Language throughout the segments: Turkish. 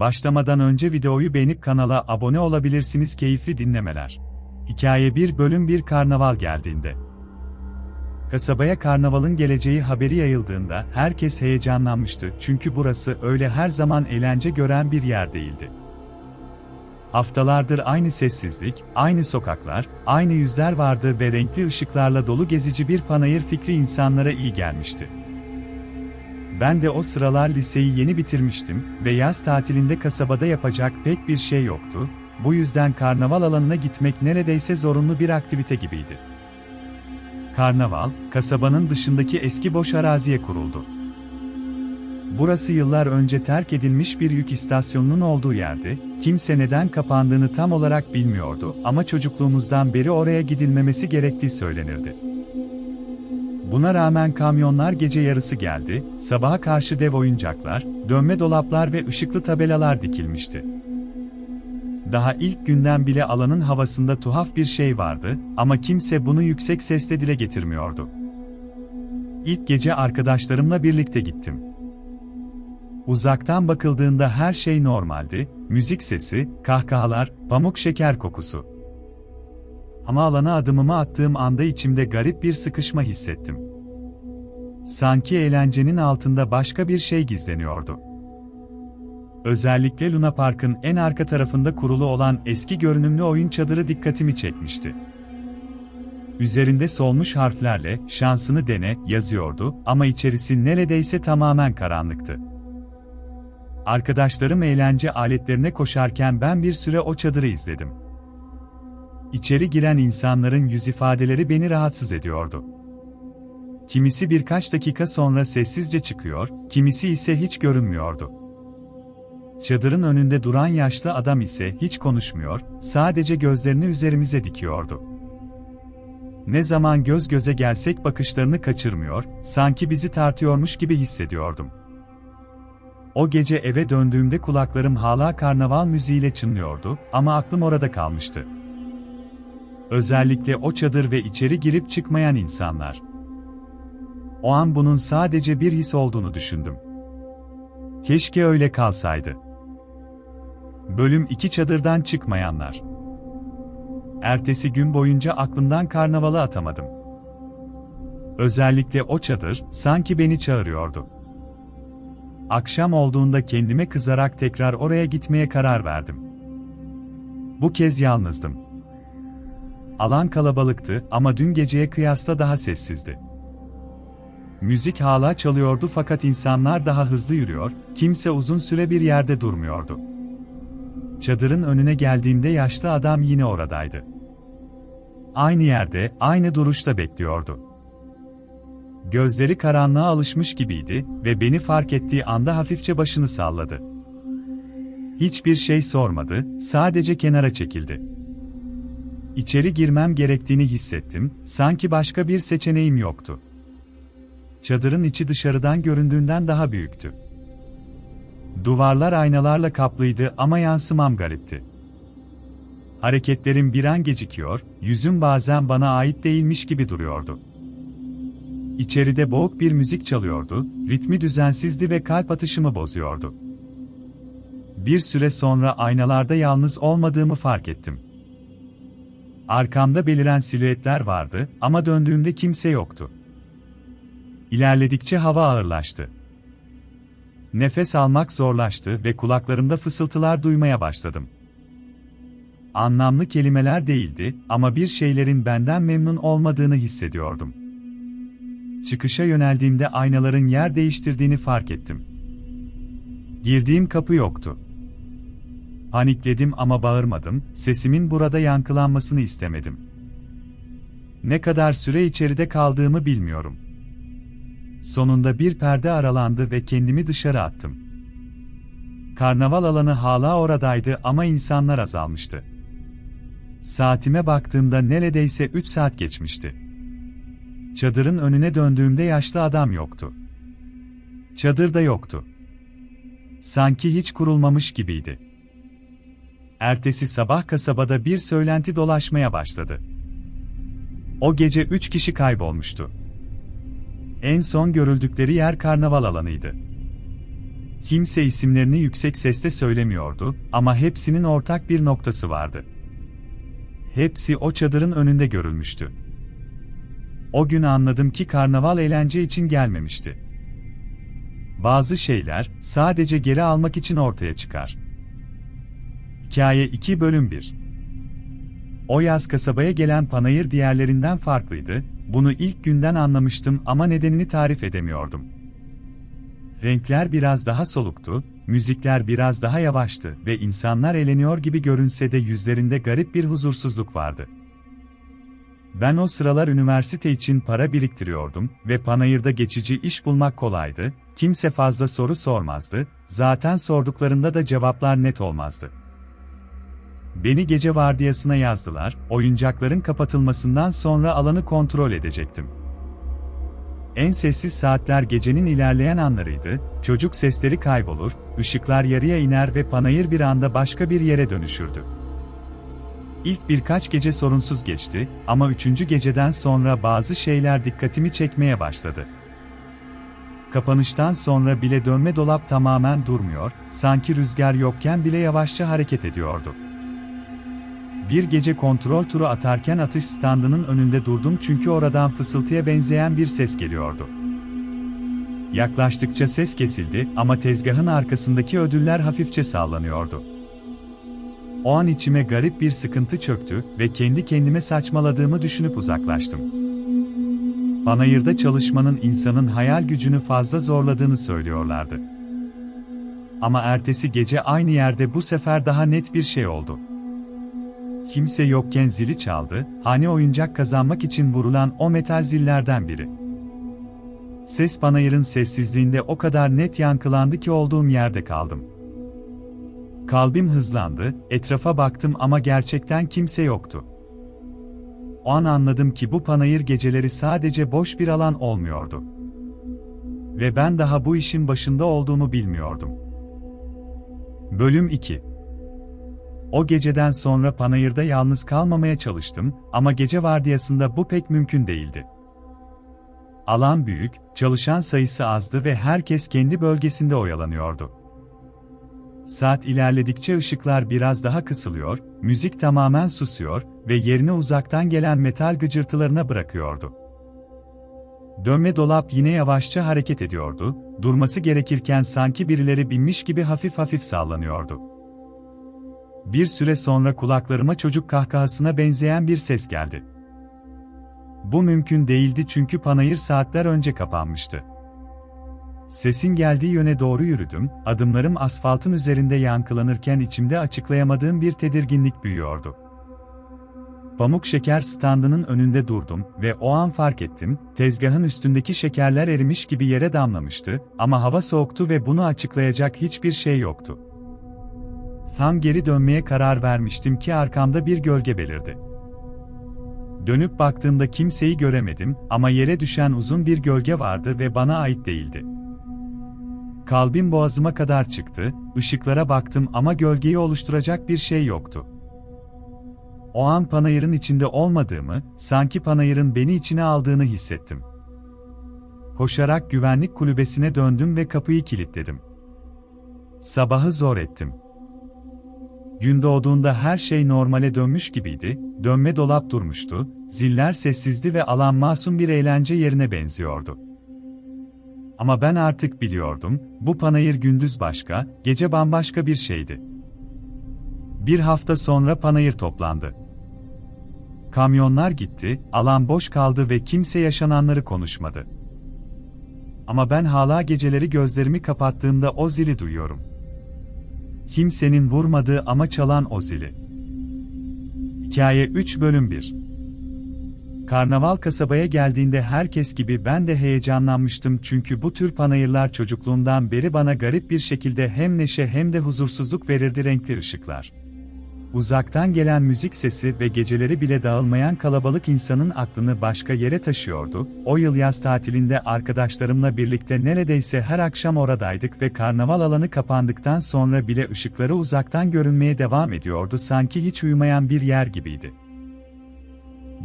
Başlamadan önce videoyu beğenip kanala abone olabilirsiniz keyifli dinlemeler. Hikaye bir bölüm bir karnaval geldiğinde. Kasabaya karnavalın geleceği haberi yayıldığında herkes heyecanlanmıştı çünkü burası öyle her zaman eğlence gören bir yer değildi. Haftalardır aynı sessizlik, aynı sokaklar, aynı yüzler vardı ve renkli ışıklarla dolu gezici bir panayır fikri insanlara iyi gelmişti. Ben de o sıralar liseyi yeni bitirmiştim ve yaz tatilinde kasabada yapacak pek bir şey yoktu, bu yüzden karnaval alanına gitmek neredeyse zorunlu bir aktivite gibiydi. Karnaval, kasabanın dışındaki eski boş araziye kuruldu. Burası yıllar önce terk edilmiş bir yük istasyonunun olduğu yerdi, kimse neden kapandığını tam olarak bilmiyordu ama çocukluğumuzdan beri oraya gidilmemesi gerektiği söylenirdi. Buna rağmen kamyonlar gece yarısı geldi, sabaha karşı dev oyuncaklar, dönme dolaplar ve ışıklı tabelalar dikilmişti. Daha ilk günden bile alanın havasında tuhaf bir şey vardı ama kimse bunu yüksek sesle dile getirmiyordu. İlk gece arkadaşlarımla birlikte gittim. Uzaktan bakıldığında her şey normaldi, müzik sesi, kahkahalar, pamuk şeker kokusu. Ama alana adımımı attığım anda içimde garip bir sıkışma hissettim. Sanki eğlencenin altında başka bir şey gizleniyordu. Özellikle Luna Park'ın en arka tarafında kurulu olan eski görünümlü oyun çadırı dikkatimi çekmişti. Üzerinde solmuş harflerle "şansını dene" yazıyordu ama içerisi neredeyse tamamen karanlıktı. Arkadaşlarım eğlence aletlerine koşarken ben bir süre o çadırı izledim. İçeri giren insanların yüz ifadeleri beni rahatsız ediyordu. Kimisi birkaç dakika sonra sessizce çıkıyor, kimisi ise hiç görünmüyordu. Çadırın önünde duran yaşlı adam ise hiç konuşmuyor, sadece gözlerini üzerimize dikiyordu. Ne zaman göz göze gelsek bakışlarını kaçırmıyor, sanki bizi tartıyormuş gibi hissediyordum. O gece eve döndüğümde kulaklarım hala karnaval müziğiyle çınlıyordu ama aklım orada kalmıştı. Özellikle o çadır ve içeri girip çıkmayan insanlar. O an bunun sadece bir his olduğunu düşündüm. Keşke öyle kalsaydı. Bölüm 2 Çadırdan çıkmayanlar. Ertesi gün boyunca aklımdan karnavalı atamadım. Özellikle o çadır sanki beni çağırıyordu. Akşam olduğunda kendime kızarak tekrar oraya gitmeye karar verdim. Bu kez yalnızdım. Alan kalabalıktı ama dün geceye kıyasla daha sessizdi. Müzik hala çalıyordu fakat insanlar daha hızlı yürüyor, kimse uzun süre bir yerde durmuyordu. Çadırın önüne geldiğimde yaşlı adam yine oradaydı. Aynı yerde, aynı duruşta bekliyordu. Gözleri karanlığa alışmış gibiydi ve beni fark ettiği anda hafifçe başını salladı. Hiçbir şey sormadı, sadece kenara çekildi. İçeri girmem gerektiğini hissettim, sanki başka bir seçeneğim yoktu. Çadırın içi dışarıdan göründüğünden daha büyüktü. Duvarlar aynalarla kaplıydı ama yansımam garipti. Hareketlerim bir an gecikiyor, yüzüm bazen bana ait değilmiş gibi duruyordu. İçeride boğuk bir müzik çalıyordu, ritmi düzensizdi ve kalp atışımı bozuyordu. Bir süre sonra aynalarda yalnız olmadığımı fark ettim. Arkamda beliren silüetler vardı ama döndüğümde kimse yoktu. İlerledikçe hava ağırlaştı. Nefes almak zorlaştı ve kulaklarımda fısıltılar duymaya başladım. Anlamlı kelimeler değildi ama bir şeylerin benden memnun olmadığını hissediyordum. Çıkışa yöneldiğimde aynaların yer değiştirdiğini fark ettim. Girdiğim kapı yoktu. Panikledim ama bağırmadım, sesimin burada yankılanmasını istemedim. Ne kadar süre içeride kaldığımı bilmiyorum. Sonunda bir perde aralandı ve kendimi dışarı attım. Karnaval alanı hala oradaydı ama insanlar azalmıştı. Saatime baktığımda neredeyse 3 saat geçmişti. Çadırın önüne döndüğümde yaşlı adam yoktu. Çadır da yoktu. Sanki hiç kurulmamış gibiydi. Ertesi sabah kasabada bir söylenti dolaşmaya başladı. O gece üç kişi kaybolmuştu. En son görüldükleri yer karnaval alanıydı. Kimse isimlerini yüksek sesle söylemiyordu ama hepsinin ortak bir noktası vardı. Hepsi o çadırın önünde görülmüştü. O gün anladım ki karnaval eğlence için gelmemişti. Bazı şeyler sadece geri almak için ortaya çıkar. Hikaye 2 bölüm 1 O yaz kasabaya gelen panayır diğerlerinden farklıydı, bunu ilk günden anlamıştım ama nedenini tarif edemiyordum. Renkler biraz daha soluktu, müzikler biraz daha yavaştı ve insanlar eğleniyor gibi görünse de yüzlerinde garip bir huzursuzluk vardı. Ben o sıralar üniversite için para biriktiriyordum ve panayırda geçici iş bulmak kolaydı, kimse fazla soru sormazdı, zaten sorduklarında da cevaplar net olmazdı. Beni gece vardiyasına yazdılar, oyuncakların kapatılmasından sonra alanı kontrol edecektim. En sessiz saatler gecenin ilerleyen anlarıydı, çocuk sesleri kaybolur, ışıklar yarıya iner ve panayır bir anda başka bir yere dönüşürdü. İlk birkaç gece sorunsuz geçti ama üçüncü geceden sonra bazı şeyler dikkatimi çekmeye başladı. Kapanıştan sonra bile dönme dolap tamamen durmuyor, sanki rüzgar yokken bile yavaşça hareket ediyordu. Bir gece kontrol turu atarken atış standının önünde durdum çünkü oradan fısıltıya benzeyen bir ses geliyordu. Yaklaştıkça ses kesildi ama tezgahın arkasındaki ödüller hafifçe sallanıyordu. O an içime garip bir sıkıntı çöktü ve kendi kendime saçmaladığımı düşünüp uzaklaştım. Panayırda çalışmanın insanın hayal gücünü fazla zorladığını söylüyorlardı. Ama ertesi gece aynı yerde bu sefer daha net bir şey oldu. Kimse yokken zili çaldı, hane oyuncak kazanmak için vurulan o metal zillerden biri. Ses panayırın sessizliğinde o kadar net yankılandı ki olduğum yerde kaldım. Kalbim hızlandı, etrafa baktım ama gerçekten kimse yoktu. O an anladım ki bu panayır geceleri sadece boş bir alan olmuyordu. Ve ben daha bu işin başında olduğumu bilmiyordum. Bölüm 2 O geceden sonra panayırda yalnız kalmamaya çalıştım ama gece vardiyasında bu pek mümkün değildi. Alan büyük, çalışan sayısı azdı ve herkes kendi bölgesinde oyalanıyordu. Saat ilerledikçe ışıklar biraz daha kısılıyor, müzik tamamen susuyor ve yerini uzaktan gelen metal gıcırtılarına bırakıyordu. Dönme dolap yine yavaşça hareket ediyordu, durması gerekirken sanki birileri binmiş gibi hafif hafif sallanıyordu. Bir süre sonra kulaklarıma çocuk kahkahasına benzeyen bir ses geldi. Bu mümkün değildi çünkü panayır saatler önce kapanmıştı. Sesin geldiği yöne doğru yürüdüm, adımlarım asfaltın üzerinde yankılanırken içimde açıklayamadığım bir tedirginlik büyüyordu. Pamuk şeker standının önünde durdum ve o an fark ettim, tezgahın üstündeki şekerler erimiş gibi yere damlamıştı ama hava soğuktu ve bunu açıklayacak hiçbir şey yoktu. Tam geri dönmeye karar vermiştim ki arkamda bir gölge belirdi. Dönüp baktığımda kimseyi göremedim ama yere düşen uzun bir gölge vardı ve bana ait değildi. Kalbim boğazıma kadar çıktı, ışıklara baktım ama gölgeyi oluşturacak bir şey yoktu. O an panayırın içinde olmadığımı, sanki panayırın beni içine aldığını hissettim. Koşarak güvenlik kulübesine döndüm ve kapıyı kilitledim. Sabahı zor ettim. Gün doğduğunda her şey normale dönmüş gibiydi, dönme dolap durmuştu, ziller sessizdi ve alan masum bir eğlence yerine benziyordu. Ama ben artık biliyordum, bu panayır gündüz başka, gece bambaşka bir şeydi. Bir hafta sonra panayır toplandı. Kamyonlar gitti, alan boş kaldı ve kimse yaşananları konuşmadı. Ama ben hala geceleri gözlerimi kapattığımda o zili duyuyorum. Kimsenin vurmadığı ama çalan o zili. Hikaye 3 bölüm 1 Karnaval kasabaya geldiğinde herkes gibi ben de heyecanlanmıştım çünkü bu tür panayırlar çocukluğumdan beri bana garip bir şekilde hem neşe hem de huzursuzluk verirdi renkli ışıklar. Uzaktan gelen müzik sesi ve geceleri bile dağılmayan kalabalık insanın aklını başka yere taşıyordu. O yıl yaz tatilinde arkadaşlarımla birlikte neredeyse her akşam oradaydık ve karnaval alanı kapandıktan sonra bile ışıkları uzaktan görünmeye devam ediyordu sanki hiç uyumayan bir yer gibiydi.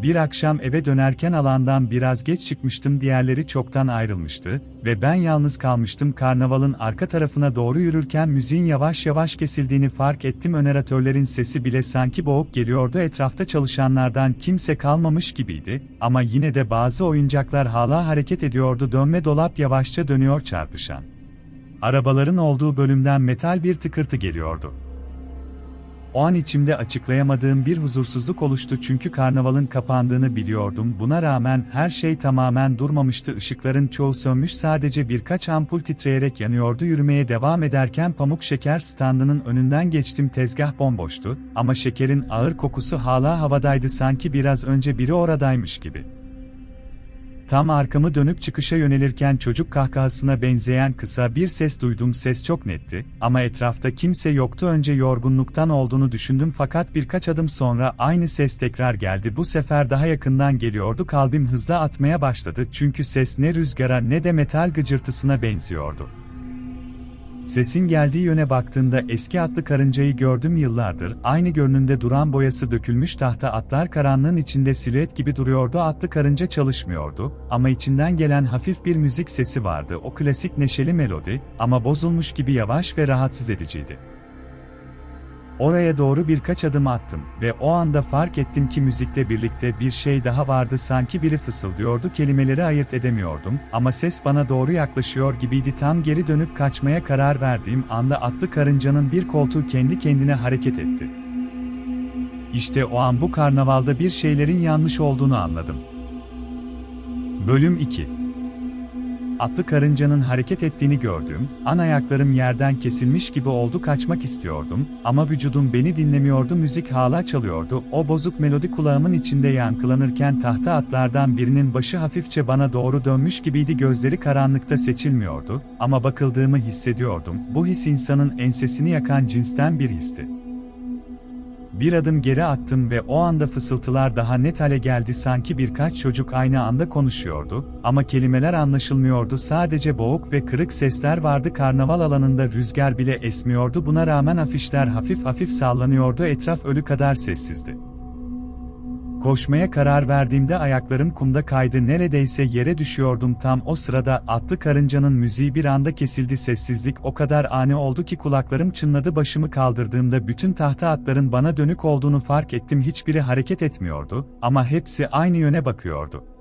Bir akşam eve dönerken alandan biraz geç çıkmıştım diğerleri çoktan ayrılmıştı ve ben yalnız kalmıştım karnavalın arka tarafına doğru yürürken müziğin yavaş yavaş kesildiğini fark ettim öneratörlerin sesi bile sanki boğuk geliyordu etrafta çalışanlardan kimse kalmamış gibiydi ama yine de bazı oyuncaklar hala hareket ediyordu dönme dolap yavaşça dönüyor çarpışan. Arabaların olduğu bölümden metal bir tıkırtı geliyordu. O an içimde açıklayamadığım bir huzursuzluk oluştu çünkü karnavalın kapandığını biliyordum. Buna rağmen her şey tamamen durmamıştı. Işıkların çoğu sönmüş sadece birkaç ampul titreyerek yanıyordu. Yürümeye devam ederken pamuk şeker standının önünden geçtim. Tezgah bomboştu ama şekerin ağır kokusu hala havadaydı sanki biraz önce biri oradaymış gibi. Tam arkamı dönüp çıkışa yönelirken çocuk kahkahasına benzeyen kısa bir ses duydum. Ses çok netti ama etrafta kimse yoktu. Önce yorgunluktan olduğunu düşündüm fakat birkaç adım sonra aynı ses tekrar geldi. Bu sefer daha yakından geliyordu. Kalbim hızla atmaya başladı çünkü ses ne rüzgara ne de metal gıcırtısına benziyordu. Sesin geldiği yöne baktığımda eski atlı karıncayı gördüm yıllardır. Aynı görünümde duran boyası dökülmüş tahta atlar karanlığın içinde silüet gibi duruyordu. Atlı karınca çalışmıyordu ama içinden gelen hafif bir müzik sesi vardı. O klasik neşeli melodi ama bozulmuş gibi yavaş ve rahatsız ediciydi. Oraya doğru birkaç adım attım ve o anda fark ettim ki müzikle birlikte bir şey daha vardı sanki biri fısıldıyordu kelimeleri ayırt edemiyordum ama ses bana doğru yaklaşıyor gibiydi tam geri dönüp kaçmaya karar verdiğim anda atlı karıncanın bir koltuğu kendi kendine hareket etti. İşte o an bu karnavalda bir şeylerin yanlış olduğunu anladım. Bölüm 2 Atlı karıncanın hareket ettiğini gördüm, an ayaklarım yerden kesilmiş gibi oldu kaçmak istiyordum, ama vücudum beni dinlemiyordu müzik hala çalıyordu, o bozuk melodi kulağımın içinde yankılanırken tahta atlardan birinin başı hafifçe bana doğru dönmüş gibiydi gözleri karanlıkta seçilmiyordu, ama bakıldığımı hissediyordum, bu his insanın ensesini yakan cinsten bir histi. Bir adım geri attım ve o anda fısıltılar daha net hale geldi. Sanki birkaç çocuk aynı anda konuşuyordu ama kelimeler anlaşılmıyordu. Sadece boğuk ve kırık sesler vardı. Karnaval alanında rüzgar bile esmiyordu. Buna rağmen afişler hafif hafif sallanıyordu. Etraf ölü kadar sessizdi. Koşmaya karar verdiğimde ayaklarım kumda kaydı neredeyse yere düşüyordum tam o sırada atlı karıncanın müziği bir anda kesildi sessizlik o kadar ani oldu ki kulaklarım çınladı başımı kaldırdığımda bütün tahta atların bana dönük olduğunu fark ettim hiçbiri hareket etmiyordu ama hepsi aynı yöne bakıyordu.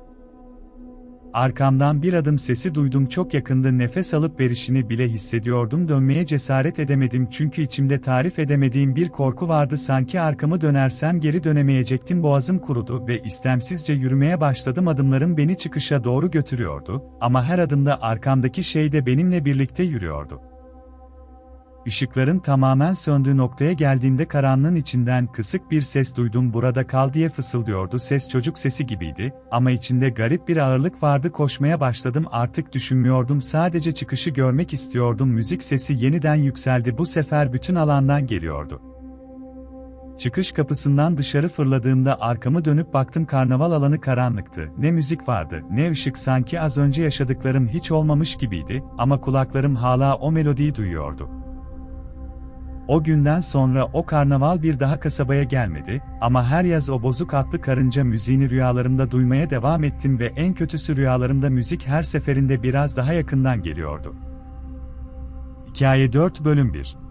Arkamdan bir adım sesi duydum çok yakındı nefes alıp verişini bile hissediyordum. Dönmeye cesaret edemedim çünkü içimde tarif edemediğim bir korku vardı. Sanki arkamı dönersem geri dönemeyecektim. Boğazım kurudu ve istemsizce yürümeye başladım. Adımlarım beni çıkışa doğru götürüyordu. Ama her adımda arkamdaki şey de benimle birlikte yürüyordu. Işıkların tamamen söndüğü noktaya geldiğimde karanlığın içinden kısık bir ses duydum. Burada kal diye fısıldıyordu. Ses çocuk sesi gibiydi. Ama içinde garip bir ağırlık vardı. Koşmaya başladım. Artık düşünmüyordum. Sadece çıkışı görmek istiyordum. Müzik sesi yeniden yükseldi. Bu sefer bütün alandan geliyordu. Çıkış kapısından dışarı fırladığımda arkamı dönüp baktım. Karnaval alanı karanlıktı. Ne müzik vardı, ne ışık. Sanki az önce yaşadıklarım hiç olmamış gibiydi. Ama kulaklarım hala o melodiyi duyuyordu. O günden sonra o karnaval bir daha kasabaya gelmedi ama her yaz o bozuk atlı karınca müziğini rüyalarımda duymaya devam ettim ve en kötüsü rüyalarımda müzik her seferinde biraz daha yakından geliyordu. Hikaye 4 Bölüm 1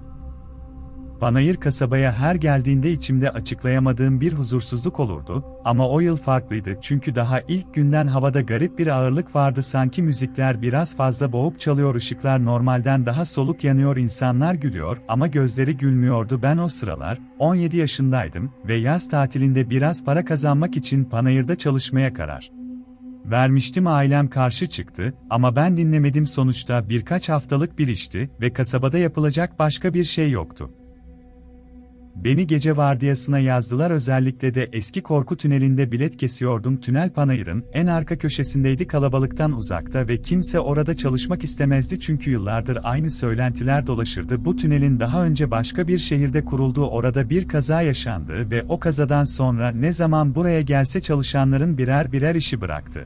Panayır kasabaya her geldiğinde içimde açıklayamadığım bir huzursuzluk olurdu ama o yıl farklıydı çünkü daha ilk günden havada garip bir ağırlık vardı sanki müzikler biraz fazla boğuk çalıyor ışıklar normalden daha soluk yanıyor insanlar gülüyor ama gözleri gülmüyordu. Ben o sıralar 17 yaşındaydım ve yaz tatilinde biraz para kazanmak için Panayır'da çalışmaya karar vermiştim. Ailem karşı çıktı ama ben dinlemedim. Sonuçta birkaç haftalık bir işti ve kasabada yapılacak başka bir şey yoktu. Beni gece vardiyasına yazdılar özellikle de eski korku tünelinde bilet kesiyordum. Tünel Panayır'ın en arka köşesindeydi kalabalıktan uzakta ve kimse orada çalışmak istemezdi çünkü yıllardır aynı söylentiler dolaşırdı. Bu tünelin daha önce başka bir şehirde kurulduğu orada bir kaza yaşandı ve o kazadan sonra ne zaman buraya gelse çalışanların birer birer işi bıraktı.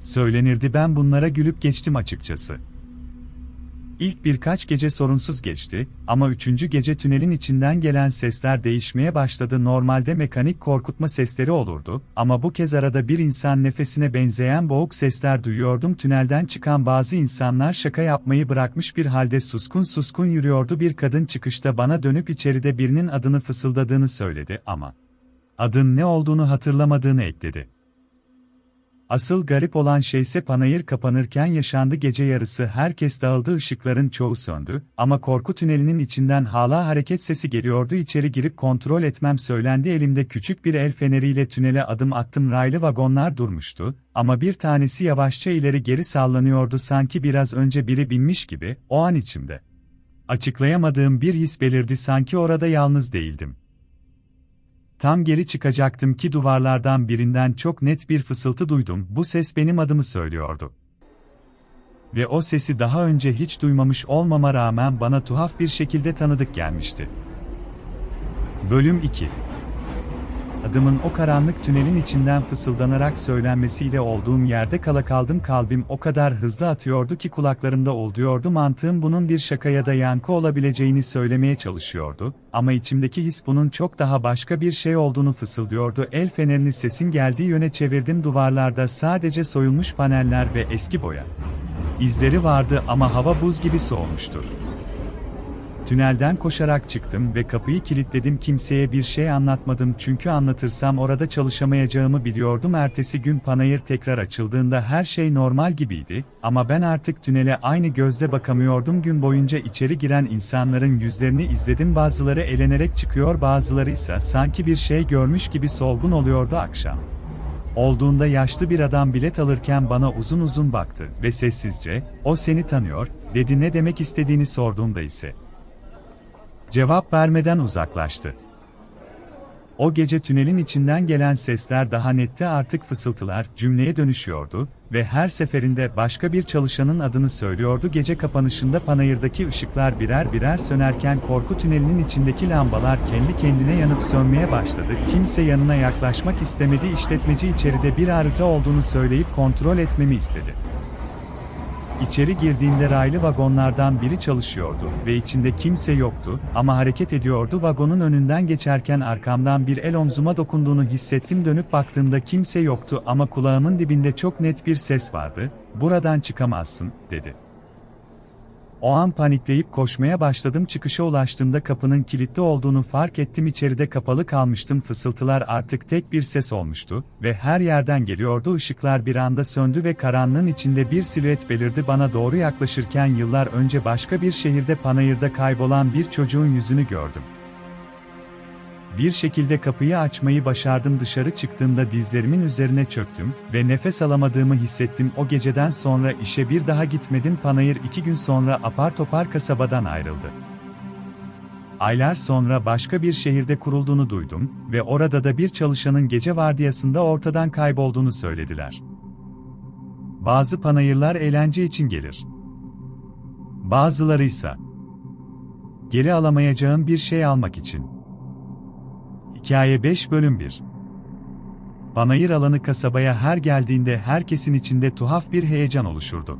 Söylenirdi ben bunlara gülüp geçtim açıkçası. İlk birkaç gece sorunsuz geçti ama üçüncü gece tünelin içinden gelen sesler değişmeye başladı. Normalde mekanik korkutma sesleri olurdu ama bu kez arada bir insan nefesine benzeyen boğuk sesler duyuyordum. Tünelden çıkan bazı insanlar şaka yapmayı bırakmış bir halde suskun suskun yürüyordu. Bir kadın çıkışta bana dönüp içeride birinin adını fısıldadığını söyledi ama adın ne olduğunu hatırlamadığını ekledi. Asıl garip olan şeyse panayır kapanırken yaşandı gece yarısı herkes dağıldı ışıkların çoğu söndü ama korku tünelinin içinden hala hareket sesi geliyordu içeri girip kontrol etmem söylendi elimde küçük bir el feneriyle tünele adım attım raylı vagonlar durmuştu ama bir tanesi yavaşça ileri geri sallanıyordu sanki biraz önce biri binmiş gibi o an içimde. Açıklayamadığım bir his belirdi sanki orada yalnız değildim. Tam geri çıkacaktım ki duvarlardan birinden çok net bir fısıltı duydum. Bu ses benim adımı söylüyordu. Ve o sesi daha önce hiç duymamış olmama rağmen bana tuhaf bir şekilde tanıdık gelmişti. Bölüm 2 Adımın o karanlık tünelin içinden fısıldanarak söylenmesiyle olduğum yerde kala kaldım kalbim o kadar hızlı atıyordu ki kulaklarımda oluyordu mantığım bunun bir şaka ya da yankı olabileceğini söylemeye çalışıyordu, ama içimdeki his bunun çok daha başka bir şey olduğunu fısıldıyordu el fenerini sesin geldiği yöne çevirdim duvarlarda sadece soyulmuş paneller ve eski boya. İzleri vardı ama hava buz gibi soğumuştu. Tünelden koşarak çıktım ve kapıyı kilitledim kimseye bir şey anlatmadım çünkü anlatırsam orada çalışamayacağımı biliyordum. Ertesi gün panayır tekrar açıldığında her şey normal gibiydi ama ben artık tünele aynı gözle bakamıyordum. Gün boyunca içeri giren insanların yüzlerini izledim bazıları eğlenerek çıkıyor bazıları ise sanki bir şey görmüş gibi solgun oluyordu akşam. Olduğunda yaşlı bir adam bilet alırken bana uzun uzun baktı ve sessizce, o seni tanıyor, dedi ne demek istediğini sorduğumda ise, Cevap vermeden uzaklaştı. O gece tünelin içinden gelen sesler daha netti artık fısıltılar cümleye dönüşüyordu ve her seferinde başka bir çalışanın adını söylüyordu. Gece kapanışında panayırdaki ışıklar birer birer sönerken korku tünelinin içindeki lambalar kendi kendine yanıp sönmeye başladı. Kimse yanına yaklaşmak istemedi. İşletmeci içeride bir arıza olduğunu söyleyip kontrol etmemi istedi. İçeri girdiğimde raylı vagonlardan biri çalışıyordu ve içinde kimse yoktu ama hareket ediyordu. Vagonun önünden geçerken arkamdan bir el omzuma dokunduğunu hissettim. Dönüp baktığımda kimse yoktu ama kulağımın dibinde çok net bir ses vardı. Buradan çıkamazsın, dedi. O an panikleyip koşmaya başladım çıkışa ulaştığımda kapının kilitli olduğunu fark ettim içeride kapalı kalmıştım fısıltılar artık tek bir ses olmuştu ve her yerden geliyordu ışıklar bir anda söndü ve karanlığın içinde bir silüet belirdi bana doğru yaklaşırken yıllar önce başka bir şehirde panayırda kaybolan bir çocuğun yüzünü gördüm. Bir şekilde kapıyı açmayı başardım dışarı çıktığımda dizlerimin üzerine çöktüm ve nefes alamadığımı hissettim o geceden sonra işe bir daha gitmedim Panayır iki gün sonra apar topar kasabadan ayrıldı. Aylar sonra başka bir şehirde kurulduğunu duydum ve orada da bir çalışanın gece vardiyasında ortadan kaybolduğunu söylediler. Bazı panayırlar eğlence için gelir. Bazıları ise geri alamayacağım bir şey almak için. Hikaye 5 bölüm 1 Panayır alanı kasabaya her geldiğinde herkesin içinde tuhaf bir heyecan oluşurdu.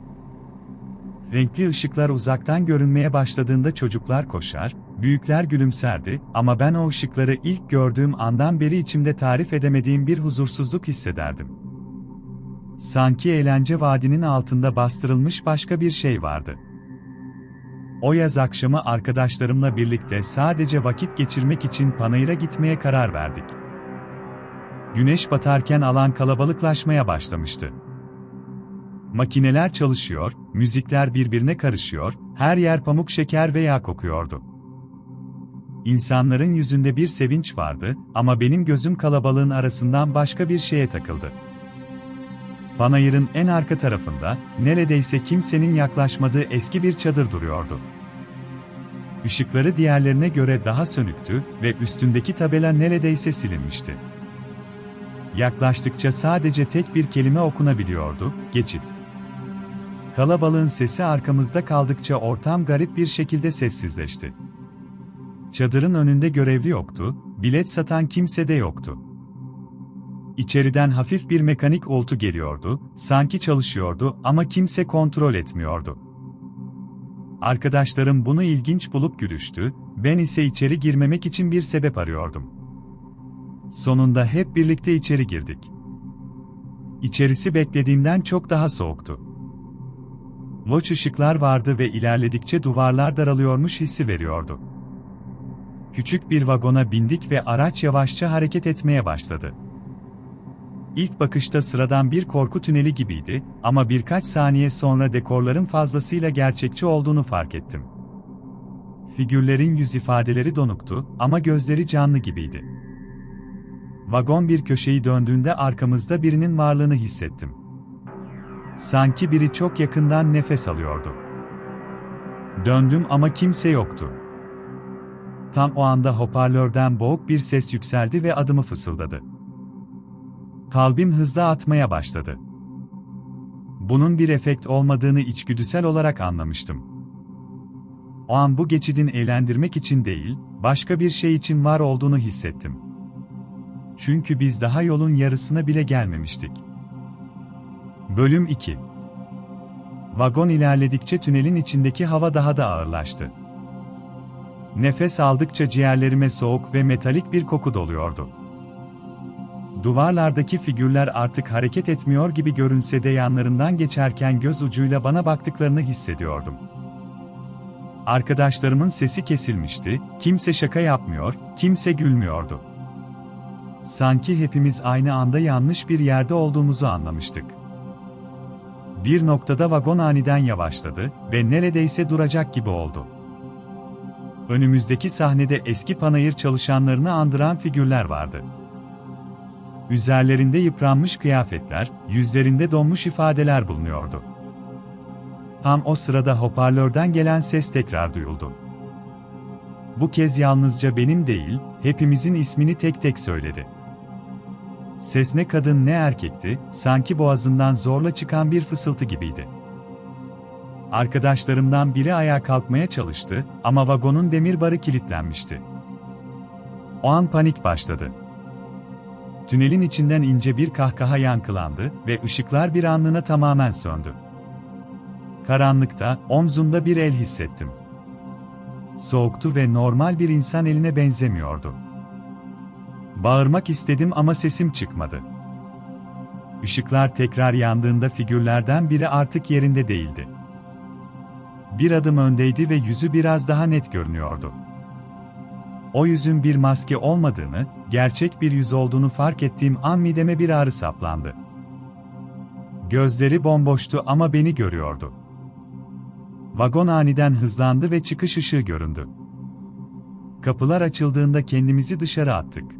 Renkli ışıklar uzaktan görünmeye başladığında çocuklar koşar, büyükler gülümserdi ama ben o ışıkları ilk gördüğüm andan beri içimde tarif edemediğim bir huzursuzluk hissederdim. Sanki eğlence vadinin altında bastırılmış başka bir şey vardı. O yaz akşamı arkadaşlarımla birlikte sadece vakit geçirmek için Panayır'a gitmeye karar verdik. Güneş batarken alan kalabalıklaşmaya başlamıştı. Makineler çalışıyor, müzikler birbirine karışıyor, her yer pamuk şeker ve yağ kokuyordu. İnsanların yüzünde bir sevinç vardı ama benim gözüm kalabalığın arasından başka bir şeye takıldı. Panayır'ın en arka tarafında, neredeyse kimsenin yaklaşmadığı eski bir çadır duruyordu. Işıkları diğerlerine göre daha sönüktü ve üstündeki tabela neredeyse silinmişti. Yaklaştıkça sadece tek bir kelime okunabiliyordu, geçit. Kalabalığın sesi arkamızda kaldıkça ortam garip bir şekilde sessizleşti. Çadırın önünde görevli yoktu, bilet satan kimse de yoktu. İçeriden hafif bir mekanik oltu geliyordu, sanki çalışıyordu ama kimse kontrol etmiyordu. Arkadaşlarım bunu ilginç bulup gülüştü, ben ise içeri girmemek için bir sebep arıyordum. Sonunda hep birlikte içeri girdik. İçerisi beklediğimden çok daha soğuktu. Loç ışıklar vardı ve ilerledikçe duvarlar daralıyormuş hissi veriyordu. Küçük bir vagona bindik ve araç yavaşça hareket etmeye başladı. İlk bakışta sıradan bir korku tüneli gibiydi ama birkaç saniye sonra dekorların fazlasıyla gerçekçi olduğunu fark ettim. Figürlerin yüz ifadeleri donuktu ama gözleri canlı gibiydi. Vagon bir köşeyi döndüğünde arkamızda birinin varlığını hissettim. Sanki biri çok yakından nefes alıyordu. Döndüm ama kimse yoktu. Tam o anda hoparlörden boğuk bir ses yükseldi ve adımı fısıldadı. Kalbim hızla atmaya başladı. Bunun bir efekt olmadığını içgüdüsel olarak anlamıştım. O an bu geçidin eğlendirmek için değil, başka bir şey için var olduğunu hissettim. Çünkü biz daha yolun yarısına bile gelmemiştik. Bölüm 2 Vagon ilerledikçe tünelin içindeki hava daha da ağırlaştı. Nefes aldıkça ciğerlerime soğuk ve metalik bir koku doluyordu. Duvarlardaki figürler artık hareket etmiyor gibi görünse de yanlarından geçerken göz ucuyla bana baktıklarını hissediyordum. Arkadaşlarımın sesi kesilmişti, kimse şaka yapmıyor, kimse gülmüyordu. Sanki hepimiz aynı anda yanlış bir yerde olduğumuzu anlamıştık. Bir noktada vagon aniden yavaşladı ve neredeyse duracak gibi oldu. Önümüzdeki sahnede eski panayır çalışanlarını andıran figürler vardı. Üzerlerinde yıpranmış kıyafetler, yüzlerinde donmuş ifadeler bulunuyordu. Tam o sırada hoparlörden gelen ses tekrar duyuldu. Bu kez yalnızca benim değil, hepimizin ismini tek tek söyledi. Ses ne kadın ne erkekti, sanki boğazından zorla çıkan bir fısıltı gibiydi. Arkadaşlarımdan biri ayağa kalkmaya çalıştı ama vagonun demir barı kilitlenmişti. O an panik başladı. Tünelin içinden ince bir kahkaha yankılandı ve ışıklar bir anlığına tamamen söndü. Karanlıkta, omzumda bir el hissettim. Soğuktu ve normal bir insan eline benzemiyordu. Bağırmak istedim ama sesim çıkmadı. Işıklar tekrar yandığında figürlerden biri artık yerinde değildi. Bir adım öndeydi ve yüzü biraz daha net görünüyordu. O yüzün bir maske olmadığını, gerçek bir yüz olduğunu fark ettiğim an mideme bir ağrı saplandı. Gözleri bomboştu ama beni görüyordu. Vagon aniden hızlandı ve çıkış ışığı göründü. Kapılar açıldığında kendimizi dışarı attık.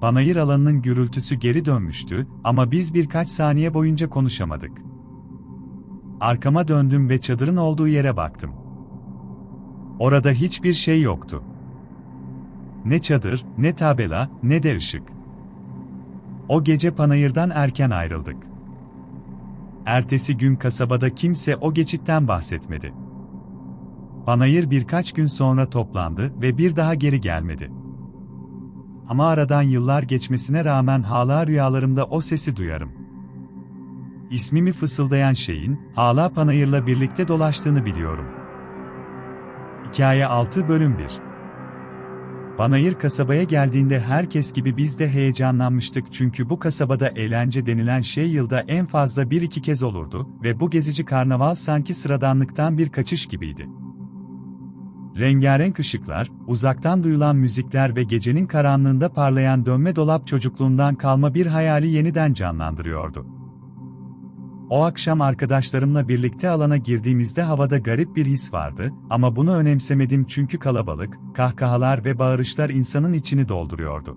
Panayır alanının gürültüsü geri dönmüştü ama biz birkaç saniye boyunca konuşamadık. Arkama döndüm ve çadırın olduğu yere baktım. Orada hiçbir şey yoktu. Ne çadır, ne tabela, ne de ışık. O gece panayırdan erken ayrıldık. Ertesi gün kasabada kimse o geçitten bahsetmedi. Panayır birkaç gün sonra toplandı ve bir daha geri gelmedi. Ama aradan yıllar geçmesine rağmen hala rüyalarımda o sesi duyarım. İsmimi fısıldayan şeyin, hala Panayır'la birlikte dolaştığını biliyorum. Hikaye 6 Bölüm 1 Panayır kasabaya geldiğinde herkes gibi biz de heyecanlanmıştık çünkü bu kasabada eğlence denilen şey yılda en fazla bir iki kez olurdu ve bu gezici karnaval sanki sıradanlıktan bir kaçış gibiydi. Rengarenk ışıklar, uzaktan duyulan müzikler ve gecenin karanlığında parlayan dönme dolap çocukluğundan kalma bir hayali yeniden canlandırıyordu. O akşam arkadaşlarımla birlikte alana girdiğimizde havada garip bir his vardı ama bunu önemsemedim çünkü kalabalık, kahkahalar ve bağırışlar insanın içini dolduruyordu.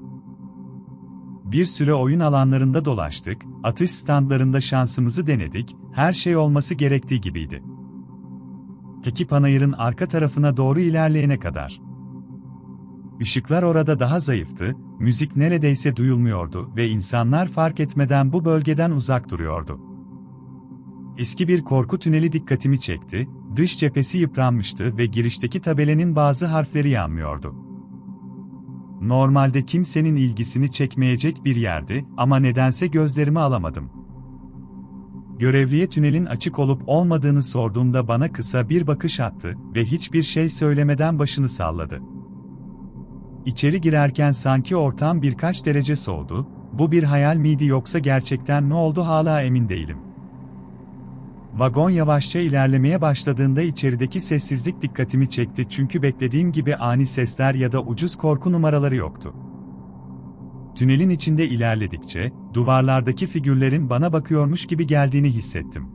Bir süre oyun alanlarında dolaştık, atış standlarında şansımızı denedik, her şey olması gerektiği gibiydi. Teki panayırın arka tarafına doğru ilerleyene kadar. Işıklar orada daha zayıftı, müzik neredeyse duyulmuyordu ve insanlar fark etmeden bu bölgeden uzak duruyordu. Eski bir korku tüneli dikkatimi çekti, dış cephesi yıpranmıştı ve girişteki tabelenin bazı harfleri yanmıyordu. Normalde kimsenin ilgisini çekmeyecek bir yerdi ama nedense gözlerimi alamadım. Görevliye tünelin açık olup olmadığını sorduğumda bana kısa bir bakış attı ve hiçbir şey söylemeden başını salladı. İçeri girerken sanki ortam birkaç derece soğudu, bu bir hayal miydi yoksa gerçekten ne oldu hala emin değilim. Vagon yavaşça ilerlemeye başladığında içerideki sessizlik dikkatimi çekti çünkü beklediğim gibi ani sesler ya da ucuz korku numaraları yoktu. Tünelin içinde ilerledikçe, duvarlardaki figürlerin bana bakıyormuş gibi geldiğini hissettim.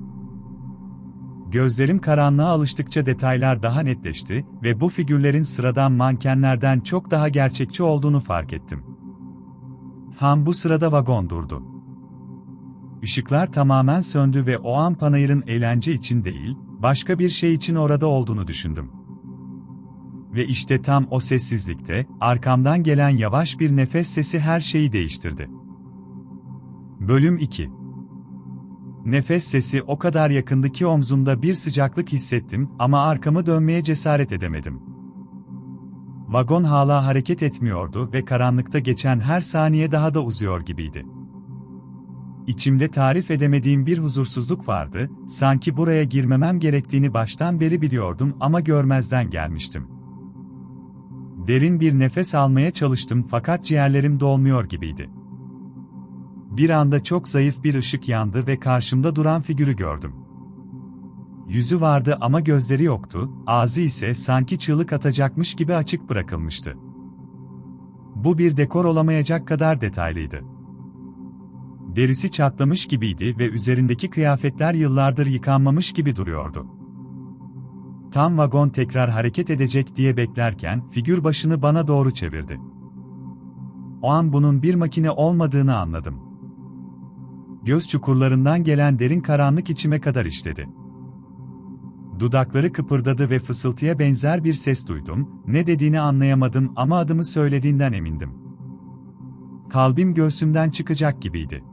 Gözlerim karanlığa alıştıkça detaylar daha netleşti ve bu figürlerin sıradan mankenlerden çok daha gerçekçi olduğunu fark ettim. Tam bu sırada vagon durdu. Işıklar tamamen söndü ve o an Panayır'ın eğlence için değil, başka bir şey için orada olduğunu düşündüm. Ve işte tam o sessizlikte, arkamdan gelen yavaş bir nefes sesi her şeyi değiştirdi. Bölüm 2 Nefes sesi o kadar yakındı ki omzumda bir sıcaklık hissettim ama arkamı dönmeye cesaret edemedim. Vagon hala hareket etmiyordu ve karanlıkta geçen her saniye daha da uzuyor gibiydi. İçimde tarif edemediğim bir huzursuzluk vardı, sanki buraya girmemem gerektiğini baştan beri biliyordum ama görmezden gelmiştim. Derin bir nefes almaya çalıştım fakat ciğerlerim dolmuyor gibiydi. Bir anda çok zayıf bir ışık yandı ve karşımda duran figürü gördüm. Yüzü vardı ama gözleri yoktu, ağzı ise sanki çığlık atacakmış gibi açık bırakılmıştı. Bu bir dekor olamayacak kadar detaylıydı. Derisi çatlamış gibiydi ve üzerindeki kıyafetler yıllardır yıkanmamış gibi duruyordu. Tam vagon tekrar hareket edecek diye beklerken figür başını bana doğru çevirdi. O an bunun bir makine olmadığını anladım. Göz çukurlarından gelen derin karanlık içime kadar işledi. Dudakları kıpırdadı ve fısıltıya benzer bir ses duydum, ne dediğini anlayamadım ama adımı söylediğinden emindim. Kalbim göğsümden çıkacak gibiydi.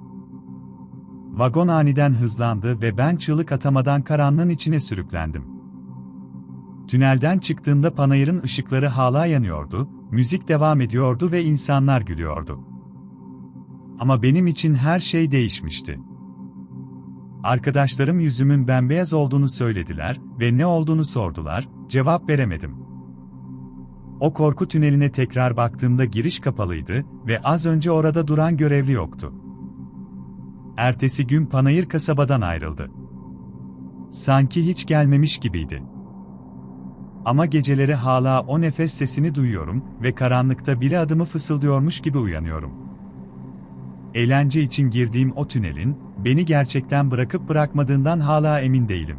Vagon aniden hızlandı ve ben çığlık atamadan karanlığın içine sürüklendim. Tünelden çıktığımda panayırın ışıkları hala yanıyordu, müzik devam ediyordu ve insanlar gülüyordu. Ama benim için her şey değişmişti. Arkadaşlarım yüzümün bembeyaz olduğunu söylediler ve ne olduğunu sordular, cevap veremedim. O korku tüneline tekrar baktığımda giriş kapalıydı ve az önce orada duran görevli yoktu. Ertesi gün Panayır kasabadan ayrıldı. Sanki hiç gelmemiş gibiydi. Ama geceleri hala o nefes sesini duyuyorum ve karanlıkta biri adımı fısıldıyormuş gibi uyanıyorum. Eğlence için girdiğim o tünelin, beni gerçekten bırakıp bırakmadığından hala emin değilim.